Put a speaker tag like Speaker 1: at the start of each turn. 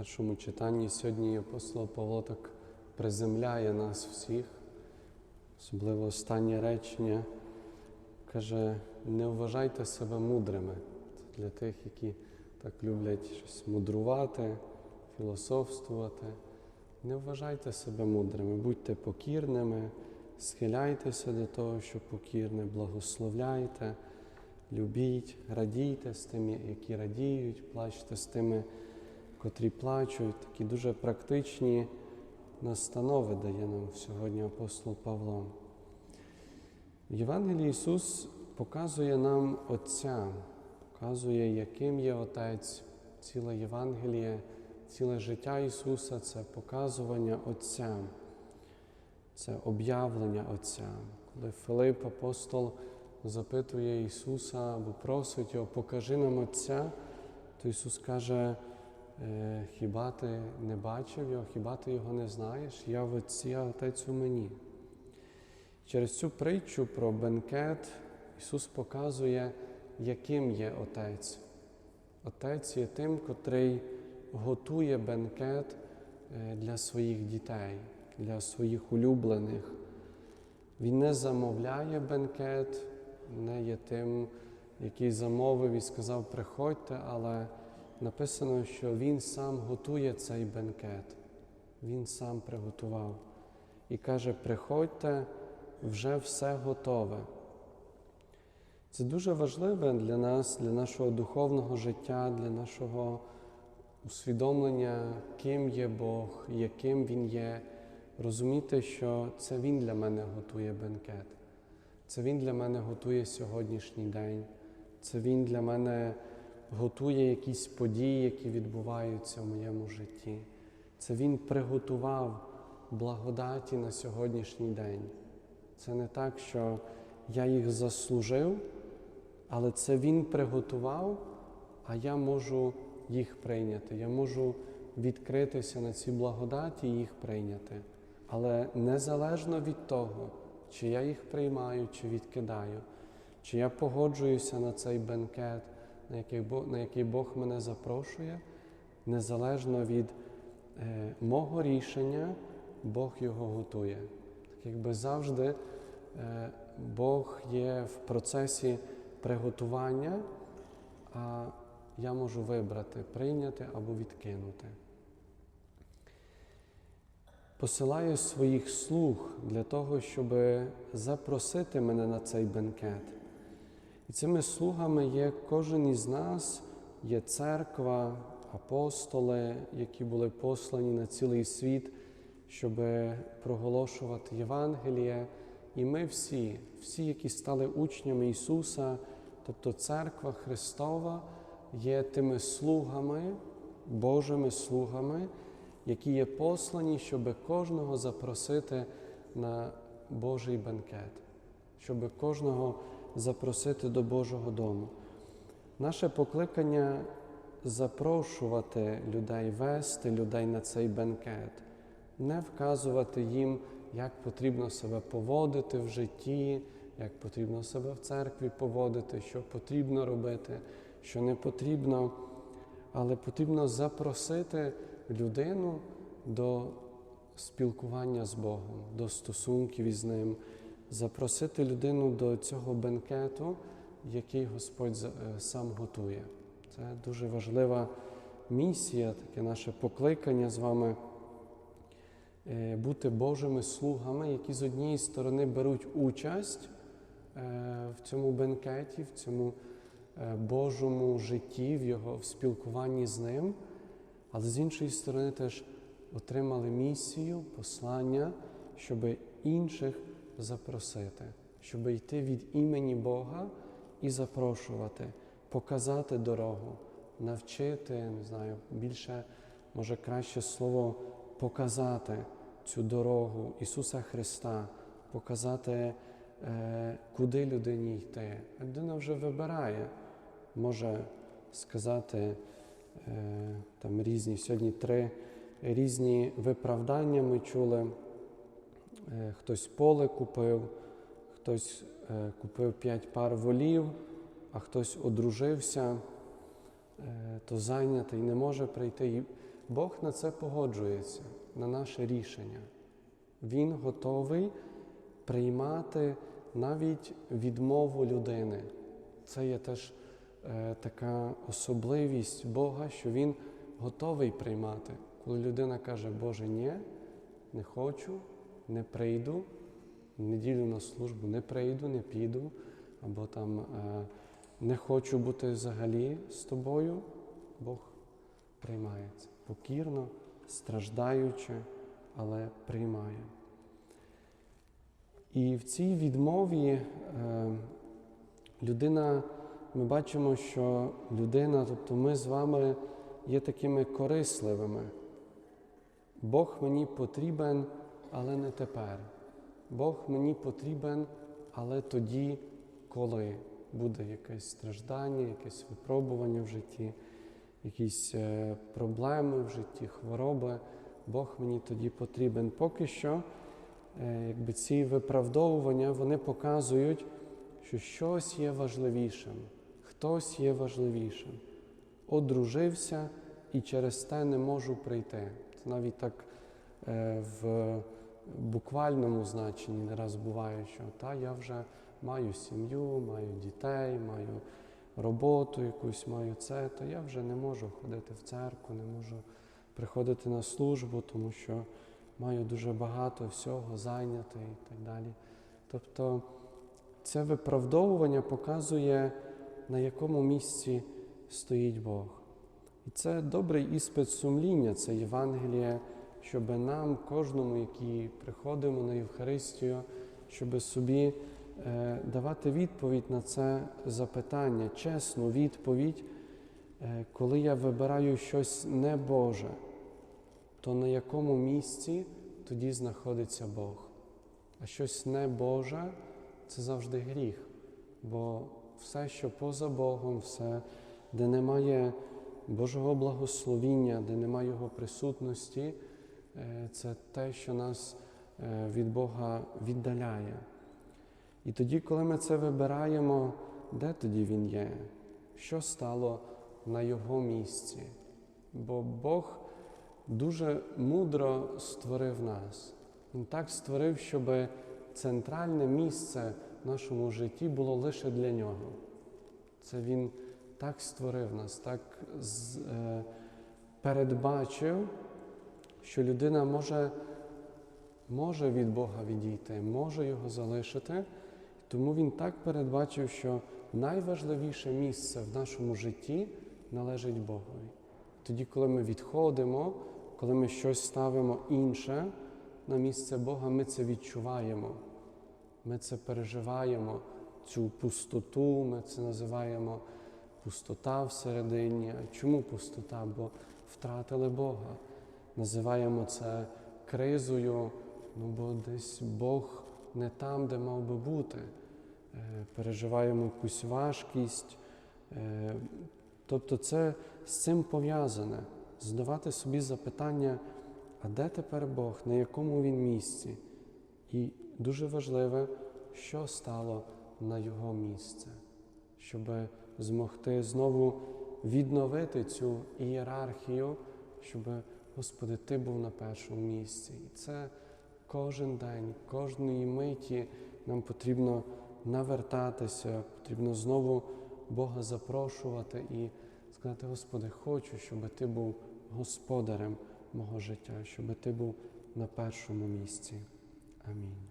Speaker 1: першому читанні. Сьогодні апостол Павло так приземляє нас всіх, особливо останнє речення. Каже, не вважайте себе мудрими. Це для тих, які так люблять щось мудрувати, філософствувати. Не вважайте себе мудрими, будьте покірними, схиляйтеся до того, що покірне, благословляйте, любіть, радійте з тими, які радіють, плачте з тими, котрі плачуть. Такі дуже практичні настанови дає нам сьогодні апостол Павло. В Євангелії Ісус показує нам Отця, показує, яким є Отець, ціле Євангеліє, ціле життя Ісуса це показування Отця, це об'явлення Отця. Коли Филип апостол запитує Ісуса або просить Його, покажи нам Отця, то Ісус каже, «Е, хіба ти не бачив Його, хіба ти Його не знаєш? Я в Отці, а Отець у мені. Через цю притчу про бенкет Ісус показує, яким є Отець. Отець є тим, котрий готує бенкет е, для своїх дітей, для своїх улюблених. Він не замовляє бенкет, не є тим, який замовив і сказав, приходьте, але написано, що Він сам готує цей бенкет. Він сам приготував. І каже, приходьте, вже все готове. Це дуже важливе для нас, для нашого духовного життя, для нашого усвідомлення, ким є Бог, яким Він є. Розуміти, що це Він для мене готує бенкет, це Він для мене готує сьогоднішній день, це Він для мене готує якісь події, які відбуваються в моєму житті. Це Він приготував благодаті на сьогоднішній день. Це не так, що я їх заслужив, але це Він приготував, а я можу їх прийняти. Я можу відкритися на ці благодаті і їх прийняти. Але незалежно від того, чи я їх приймаю, чи відкидаю, чи я погоджуюся на цей бенкет, на який Бог, мене запрошує, незалежно від е, мого рішення, Бог його готує. Так якби завжди е, Бог є в процесі приготування, а я можу вибрати, прийняти або відкинути. Посилаю своїх слуг для того, щоб запросити мене на цей бенкет. І цими слугами є кожен із нас, є церква, апостоли, які були послані на цілий світ, щоб проголошувати Євангеліє. І ми всі, всі, які стали учнями Ісуса, тобто церква Христова, є тими слугами, Божими слугами, які є послані, щоб кожного запросити на Божий бенкет, щоб кожного запросити до Божого дому. Наше покликання запрошувати людей, вести людей на цей бенкет, не вказувати їм, як потрібно себе поводити в житті, як потрібно себе в церкві поводити, що потрібно робити, що не потрібно, але потрібно запросити людину до спілкування з Богом, до стосунків із Ним, запросити людину до цього бенкету, який Господь сам готує. Це дуже важлива місія, таке наше покликання з вами бути Божими слугами, які з однієї сторони беруть участь в цьому бенкеті, в цьому Божому житті, в його в спілкуванні з ним, але з іншої сторони теж отримали місію, послання, щоб інших запросити, щоб йти від імені Бога і запрошувати, показати дорогу, навчити, не знаю, більше, може краще слово показати цю дорогу Ісуса Христа, показати, е, куди людині йти. Людина вже вибирає, може сказати е, там різні сьогодні три різні виправдання ми чули. Е, Хтось поле купив, хтось е, купив п'ять пар волів, а хтось одружився. е, то зайнятий, не може прийти. І Бог на це погоджується, на наше рішення. Він готовий приймати навіть відмову людини. Це є теж е, така особливість Бога, що Він готовий приймати. Коли людина каже, Боже, ні, не хочу, не прийду, в неділю на службу не прийду, не піду, або там е, не хочу бути взагалі з тобою, Бог приймається покірно, страждаючи, але приймає. І в цій відмові е, людина, ми бачимо, що людина, тобто ми з вами є такими корисливими. Бог мені потрібен, але не тепер. Бог мені потрібен, але тоді, коли буде якесь страждання, якесь випробування в житті, якісь е, проблеми в житті, хвороби. Бог мені тоді потрібен. Поки що, е, якби ці виправдовування вони показують, що щось є важливішим, хтось є важливішим. Одружився і через те не можу прийти. Це навіть так е, в буквальному значенні не раз буває, що та я вже маю сім'ю, маю дітей, маю роботу якусь, маю це, то я вже не можу ходити в церкву, не можу приходити на службу, тому що маю дуже багато всього зайнятий і так далі. Тобто це виправдовування показує, на якому місці стоїть Бог. І це добрий іспит сумління, це Євангеліє, щоб нам, кожному, який приходимо на Євхаристію, щоб собі е, давати відповідь на це запитання, чесну відповідь, е, коли я вибираю щось не Боже, то на якому місці тоді знаходиться Бог? А щось не Боже це завжди гріх. Бо все, що поза Богом, все, де немає Божого благословіння, де немає Його присутності, це те, що нас е, від Бога віддаляє. І тоді, коли ми це вибираємо, де тоді Він є? Що стало на Його місці? Бо Бог дуже мудро створив нас. Він так створив, щоб центральне місце в нашому житті було лише для нього. Це Він так створив нас, так е, передбачив, що людина може, може від Бога відійти, може його залишити. Тому Він так передбачив, що найважливіше місце в нашому житті належить Богові. Тоді, коли ми відходимо, коли ми щось ставимо інше на місце Бога, ми це відчуваємо. Ми це переживаємо, цю пустоту, ми це називаємо пустота всередині. Чому пустота? Бо втратили Бога. Називаємо це кризою, ну бо десь Бог не там, де мав би бути. Е, Переживаємо якусь важкість. Е, Тобто це з цим пов'язане. Задавати собі запитання, а де тепер Бог, на якому він місці? І дуже важливе, що стало на його місце, щоб змогти знову відновити цю ієрархію, щоб, Господи, Ти був на першому місці. І це кожен день, кожної миті нам потрібно навертатися, потрібно знову Бога запрошувати і сказати, Господи, хочу, щоб Ти був господарем мого життя, щоб Ти був на першому місці. Амінь.